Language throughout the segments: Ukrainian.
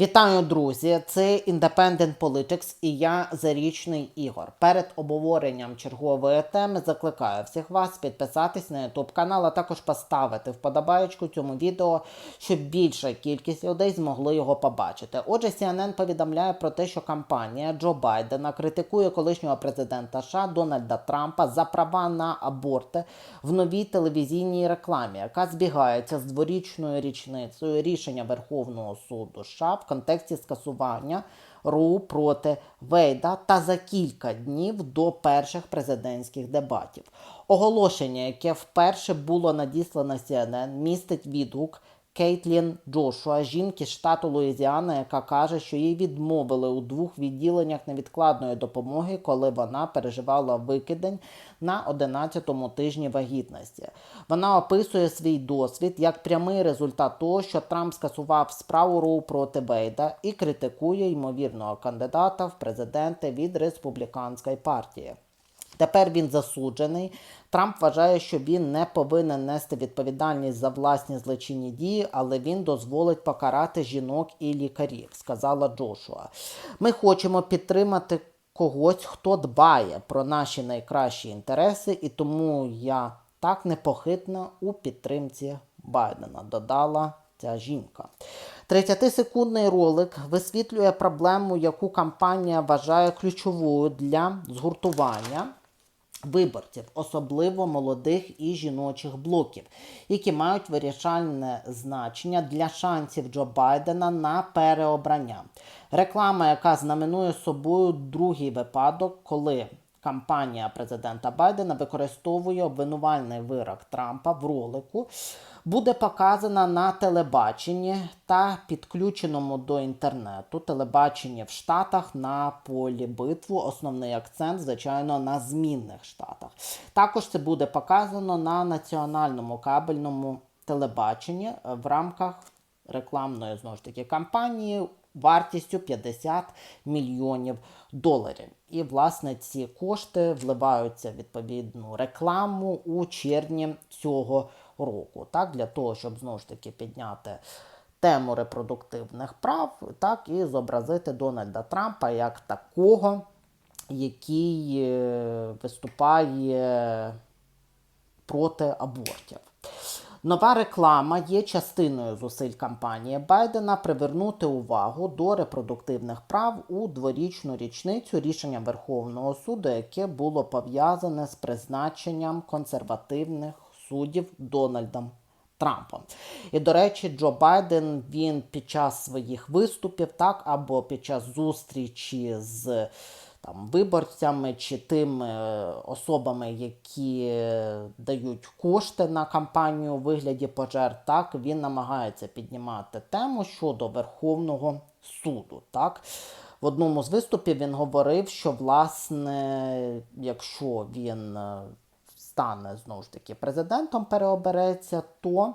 Вітаю, друзі! Це Independent Politics і я Зарічний Ігор. Перед обговоренням чергової теми закликаю всіх вас підписатись на YouTube канал, а також поставити вподобаєчку цьому відео, щоб більша кількість людей змогли його побачити. Отже, CNN повідомляє про те, що кампанія Джо Байдена критикує колишнього президента США Дональда Трампа за права на аборти в новій телевізійній рекламі, яка збігається з дворічною річницею рішення Верховного суду США контексті скасування РУ проти Вейда та за кілька днів до перших президентських дебатів. Оголошення, яке вперше було надіслано CNN, містить відгук Кейтлін Джошуа, жінки штату Луїзіана, яка каже, що їй відмовили у двох відділеннях невідкладної допомоги, коли вона переживала викидень на 11-му тижні вагітності. Вона описує свій досвід як прямий результат того, що Трамп скасував справу Роу проти Бейда і критикує ймовірного кандидата в президенти від республіканської партії. Тепер він засуджений. Трамп вважає, що він не повинен нести відповідальність за власні злочинні дії, але він дозволить покарати жінок і лікарів, сказала Джошуа. Ми хочемо підтримати когось, хто дбає про наші найкращі інтереси, і тому я так непохитна у підтримці Байдена, додала ця жінка. 30-секундний ролик висвітлює проблему, яку кампанія вважає ключовою для згуртування виборців, особливо молодих і жіночих блоків, які мають вирішальне значення для шансів Джо Байдена на переобрання. Реклама, яка знаменує собою другий випадок, коли кампанія президента Байдена використовує обвинувальний вирок Трампа в ролику, буде показана на телебаченні та підключеному до інтернету. Телебачення в Штатах на полі битву. Основний акцент, звичайно, на змінних штатах. Також це буде показано на національному кабельному телебаченні в рамках рекламної знову ж таки кампанії вартістю 50 мільйонів доларів. І, власне, ці кошти вливаються в відповідну рекламу у червні цього року. Так, Для того, щоб знову ж таки підняти тему репродуктивних прав, так і зобразити Дональда Трампа як такого, який е, виступає проти абортів. Нова реклама є частиною зусиль кампанії Байдена привернути увагу до репродуктивних прав у дворічну річницю рішення Верховного суду, яке було пов'язане з призначенням консервативних суддів Дональдом Трампом. І, до речі, Джо Байден він під час своїх виступів, так, або під час зустрічі з там, виборцями чи тими особами, які дають кошти на кампанію у вигляді пожертв, так, він намагається піднімати тему щодо Верховного суду. Так. В одному з виступів він говорив, що, власне, якщо він стане знову ж таки президентом, переобереться, то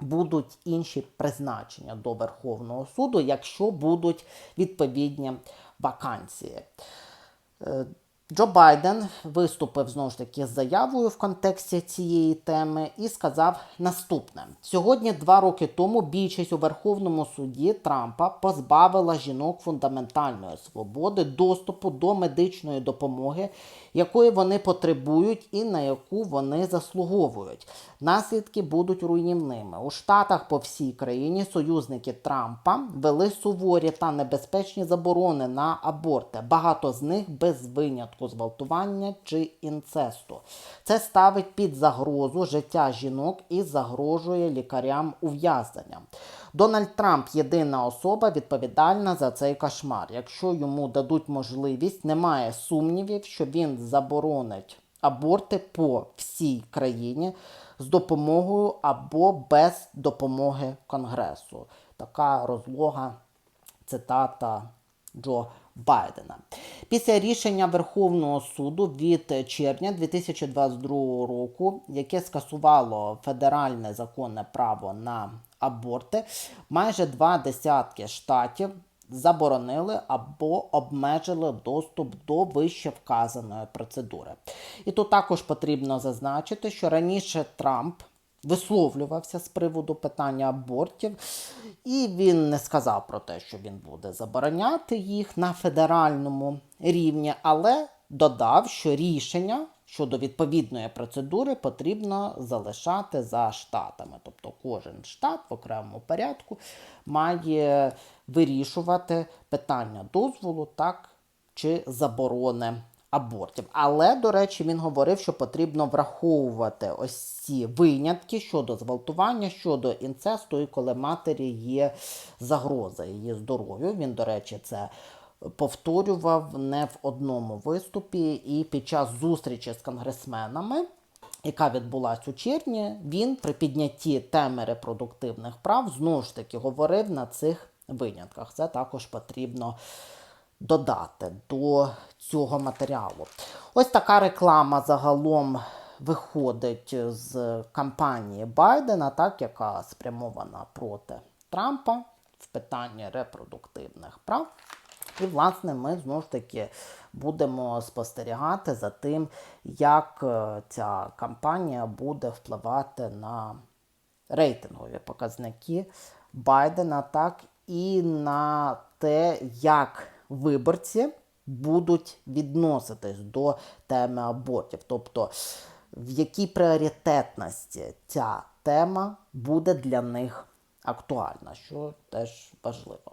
будуть інші призначення до Верховного суду, якщо будуть відповідні вакансії. Джо Байден виступив знову ж таки з заявою в контексті цієї теми і сказав наступне: сьогодні, два роки тому, більшість у Верховному суді Трампа позбавила жінок фундаментальної свободи, доступу до медичної допомоги, якої вони потребують і на яку вони заслуговують. Наслідки будуть руйнівними. У штатах по всій країні союзники Трампа вели суворі та небезпечні заборони на аборти. Багато з них без винятку зґвалтування чи інцесту. Це ставить під загрозу життя жінок і загрожує лікарям ув'язненням. Дональд Трамп єдина особа відповідальна за цей кошмар. Якщо йому дадуть можливість, немає сумнівів, що він заборонить аборти по всій країні з допомогою або без допомоги Конгресу. Така розлога цитата Джо Байдена. Після рішення Верховного суду від червня 2022 року, яке скасувало федеральне законне право на аборти, майже два десятки штатів заборонили або обмежили доступ до вище вказаної процедури. І тут також потрібно зазначити, що раніше Трамп висловлювався з приводу питання абортів, і він не сказав про те, що він буде забороняти їх на федеральному рівні, але додав, що рішення щодо відповідної процедури потрібно залишати за штатами. Тобто кожен штат в окремому порядку має вирішувати питання дозволу так чи заборони абортів. Але, до речі, він говорив, що потрібно враховувати ось ці винятки щодо зґвалтування, щодо інцесту, і коли матері є загроза її здоров'ю. Він, до речі, це повторював не в одному виступі і під час зустрічі з конгресменами. Яка відбулась у червні, він при піднятті теми репродуктивних прав знову ж таки говорив на цих винятках. Це також потрібно додати до цього матеріалу. Ось така реклама загалом виходить з кампанії Байдена, так, яка спрямована проти Трампа в питанні репродуктивних прав. І, власне, ми знову ж таки будемо спостерігати за тим, як е, ця кампанія буде впливати на рейтингові показники Байдена, так і на те, як виборці будуть відноситись до теми абортів. Тобто, в якій пріоритетності ця тема буде для них актуальна, що теж важливо.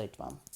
selected one.